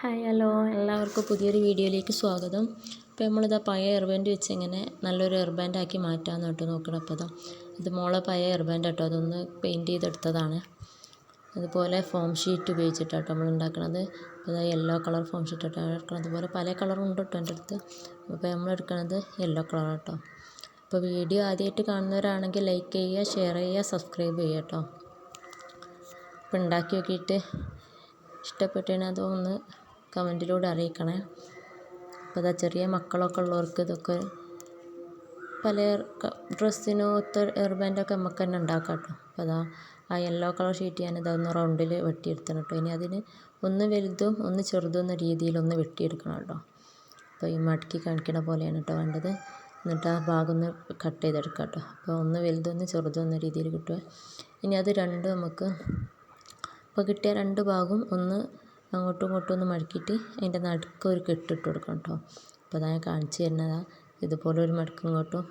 Hi hello എല്ലാവർക്കും പുതിയൊരു വീഡിയോയിലേക്ക് സ്വാഗതം. ഇപ്പോൾ നമ്മളിതാ പഴയ എയർബാൻഡ് വെച്ച് ഇങ്ങനെ നല്ലൊരു എയർബാൻഡാക്കി മാറ്റാമെന്ന് കേട്ടോ നോക്കണം അപ്പോൾ ഇതാ ഇത് മോളെ പഴയ എയർബാൻഡ് കേട്ടോ അതൊന്ന് പെയിന്റ് ചെയ്തെടുത്തതാണ്. അതുപോലെ ഫോം ഷീറ്റ് ഉപയോഗിച്ചിട്ടാട്ടോ നമ്മൾ ഉണ്ടാക്കുന്നത് അപ്പോൾ ഇതാ യെല്ലോ കളർ ഫോം ഷീറ്റ് ആട്ടോ എടുക്കണം അതുപോലെ പല കളറും ഉണ്ട് കേട്ടോ എന്റെ അടുത്ത്. അപ്പോൾ നമ്മൾ എടുക്കുന്നത് യെല്ലോ കളർ കേട്ടോ അപ്പോൾ വീഡിയോ ആദ്യമായിട്ട് കാണുന്നവരാണെങ്കിൽ ലൈക്ക് ചെയ്യുക ഷെയർ ചെയ്യുക സബ്സ്ക്രൈബ് ചെയ്യുക കേട്ടോ അപ്പോൾ ഉണ്ടാക്കി നോക്കിയിട്ട് ഇഷ്ടപ്പെട്ടതിന് അതൊന്ന് കമന്റിലൂടെ അറിയിക്കണേ. അപ്പോൾ ഇതാ ചെറിയ മക്കളൊക്കെ ഉള്ളവർക്ക് ഇതൊക്കെ പല ഡ്രസ്സിനും ഒത്ത എയർ ബാൻഡൊക്കെ നമുക്ക് തന്നെ ഉണ്ടാക്കാം കേട്ടോ അപ്പോൾ അതാ ആ യെല്ലോ കളർ ഷീറ്റ് ഞാൻ ഇതൊന്ന് റൗണ്ടിൽ വെട്ടിയെടുത്തണം കേട്ടോ ഇനി അതിന് ഒന്ന് വലുതും ഒന്ന് ചെറുതും എന്ന രീതിയിൽ ഒന്ന് വെട്ടിയെടുക്കണം കേട്ടോ അപ്പോൾ ഈ മടക്കി കാണിക്കണ പോലെയാണ് കേട്ടോ വേണ്ടത്. എന്നിട്ട് ആ ഭാഗം ഒന്ന് കട്ട് ചെയ്തെടുക്കാം കേട്ടോ അപ്പോൾ ഒന്ന് വലുതൊന്ന് ചെറുതും എന്ന രീതിയിൽ കിട്ടുക ഇനി അത് രണ്ട് നമുക്ക് അപ്പോൾ കിട്ടിയ രണ്ട് ഭാഗവും ഒന്ന് അങ്ങോട്ടും ഇങ്ങോട്ടും ഒന്ന് മടക്കിയിട്ട് അതിന്റെ നടുക്ക് ഒരു കെട്ടിട്ട് കൊടുക്കണം കേട്ടോ. അപ്പോൾ ഞാൻ കാണിച്ചു തരുന്നതാണ് ഇതുപോലെ ഒരു മടക്കും ഇങ്ങോട്ടും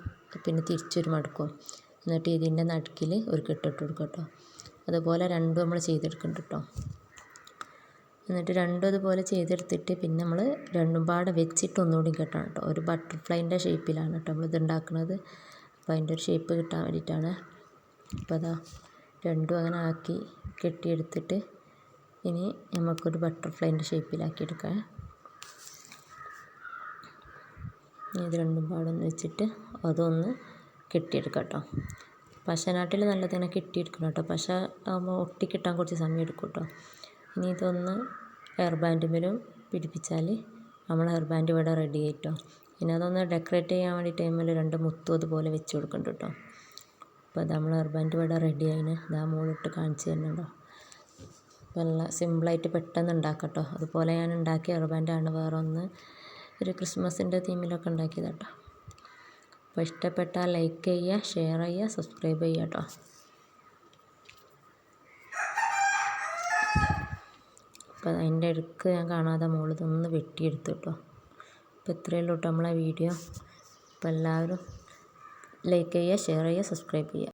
പിന്നെ തിരിച്ചൊരു മടക്കും. എന്നിട്ട് ഇതിന്റെ നടുക്കിൽ ഒരു കെട്ടിട്ട് കൊടുക്കുക കേട്ടോ. അതുപോലെ രണ്ടും നമ്മൾ ചെയ്തെടുക്കുന്നുണ്ട് കേട്ടോ. എന്നിട്ട് രണ്ടും അതുപോലെ ചെയ്തെടുത്തിട്ട് പിന്നെ നമ്മൾ രണ്ടും പാടെ വെച്ചിട്ട് ഒന്നുകൂടി കെട്ടണം കേട്ടോ. ഒരു ബട്ടർഫ്ലൈന്റെ ഷേപ്പിലാണ് കേട്ടോ നമ്മൾ ഇത് ഉണ്ടാക്കുന്നത്. അപ്പോൾ അതിന്റെ ഒരു ഷേപ്പ് കിട്ടാൻ വേണ്ടിയിട്ടാണ്. അപ്പോൾ അതാ രണ്ടും അങ്ങനെ ആക്കി കെട്ടിയെടുത്തിട്ട് ഇനി നമുക്കൊരു ബട്ടർഫ്ലൈന്റെ ഷേപ്പിലാക്കി എടുക്കാം ഇത് രണ്ടും പാടൊന്ന് വെച്ചിട്ട് അതൊന്ന് കെട്ടിയെടുക്കാം കേട്ടോ. പശനാട്ടിൽ നല്ലതിനെ കെട്ടിയെടുക്കണം കേട്ടോ. പശ ആകുമ്പോൾ ഒട്ടിക്കിട്ടാൻ കുറച്ച് സമയം എടുക്കും കേട്ടോ. ഇനി ഇതൊന്ന് ഹെയർ ബാൻഡിമേലും പിടിപ്പിച്ചാൽ നമ്മൾ ഹെയർ ബാൻഡ് ഇവിടെ റെഡി ആയിട്ടോ ഇനി അതൊന്ന് ഡെക്കറേറ്റ് ചെയ്യാൻ വേണ്ടി ടൈമിൽ രണ്ട് മുത്തും അതുപോലെ വെച്ച് കൊടുക്കുന്നുണ്ട് കേട്ടോ. അപ്പോൾ നമ്മൾ ഹെയർ ബാൻഡ് ഇവിടെ റെഡി ആയിന്. ഇതാ മുകളിലിട്ട് കാണിച്ചു തരുന്നുണ്ടോ നല്ല സിമ്പിളായിട്ട് പെട്ടെന്ന് ഉണ്ടാക്കാം കേട്ടോ അതുപോലെ ഞാൻ ഉണ്ടാക്കിയ ഹെയർ ബാൻഡാണ് വേറെ ഒന്ന് ഒരു ക്രിസ്മസിന്റെ തീമിലൊക്കെ ഉണ്ടാക്കിയത് കേട്ടോ. അപ്പോൾ ഇഷ്ടപ്പെട്ടാൽ ലൈക്ക് ചെയ്യുക ഷെയർ ചെയ്യുക സബ്സ്ക്രൈബ് ചെയ്യുക കേട്ടോ. അപ്പോൾ അതിന്റെ അടുക്ക് ഞാൻ കാണാതെ മുകളിൽ ഇതൊന്ന് വെട്ടിയെടുത്തു കേട്ടോ. അപ്പോൾ ഇത്രയേ ഉള്ളൂ കേട്ടോ നമ്മളെ വീഡിയോ. അപ്പോൾ എല്ലാവരും ലൈക്ക് ചെയ്യുക ഷെയർ ചെയ്യുക സബ്സ്ക്രൈബ് ചെയ്യുക.